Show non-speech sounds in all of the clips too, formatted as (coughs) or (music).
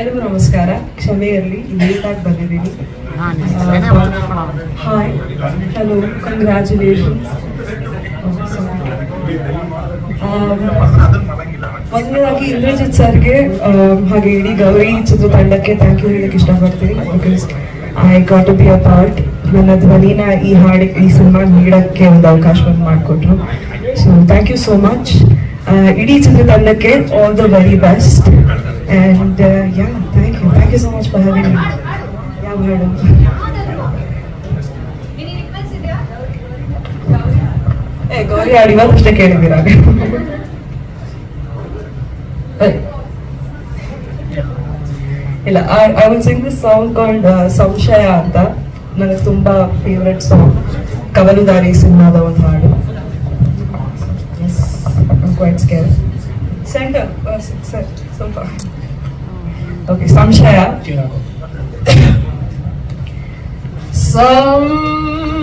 ಎಲ್ಲರಿಗೂ ನಮಸ್ಕಾರ. ಕ್ಷಮೆ ಇರಲಿ. ಲೇಟಾಗಿ ಬಂದಿದ್ದೀನಿ. ಹಾಯ್. ಹಲೋ ಕಂಗ್ರ್ಯಾಚುಲೇಷನ್ ಮೊದಲನೇದಾಗಿ ಇಂದ್ರಜಿತ್ ಸರ್ಗೆ ಹಾಗೆ ಇಡೀ ಗೌರಿ ಚಿತ್ರತಂಡಕ್ಕೆ ಥ್ಯಾಂಕ್ ಯು ಹೇಳಕ್ಕೆ ಇಷ್ಟಪಡ್ತೀನಿ. Because I got to be a part ನನ್ನ ಧ್ವನಿನ ಈ ಹಾಡಿಗೆ ಈ ಸಿನಿಮಾ ನೀಡೋಕ್ಕೆ ಒಂದು ಅವಕಾಶವನ್ನು ಮಾಡಿಕೊಟ್ರು. So thank you so much ಇಡೀ ಚಿತ್ರತಂಡಕ್ಕೆ all the very best and yeah thank you thank you so much for having ಯಾವ ಹೇಳು ಗೌರಿ ಹಾಡು ಇವತ್ತಷ್ಟೇ ಕೇಳಿದ್ದೀರಾ. (laughs) ಇಲ್ಲ I will sing this song called Samshaya ಅಂತ. ನನಗೆ ತುಂಬಾ ಫೇವ್ರೆಟ್ ಸಾಂಗ್ ಕವಲುದಾರಿ ಸಿನಿಮಾದ ಒಂದು ಹಾಡು. quite scarce. Center, uh, center, so far. Okay, Samshaya. (coughs) Samshaya.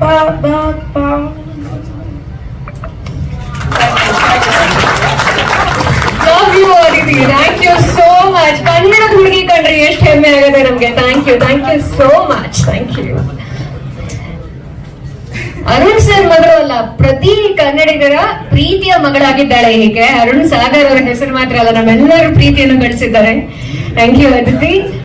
Ruta love you Aditi thank you so much ಕನ್ನಡದ ಹುಡುಗಿ ಕಂಡ್ರೆ ಎಷ್ಟು ಹೆಮ್ಮೆ ಆಗುತ್ತೆ ನಮ್ಗೆ. Thank you thank you so much thank you Arun sir ಮಗಳು ಅಲ್ಲ, ಪ್ರತಿ ಕನ್ನಡಿಗರ ಪ್ರೀತಿಯ ಮಗಳಾಗಿದ್ದಾಳೆ ಹೀಗೆ. ಅರುಣ್ ಸಾಗರ್ ಅವರ ಹೆಸರು ಮಾತ್ರ ಅಲ್ಲ, ನಮ್ಮೆಲ್ಲರೂ ಪ್ರೀತಿಯನ್ನು ಗಳಿಸಿದ್ದಾರೆ. Thank you Aditi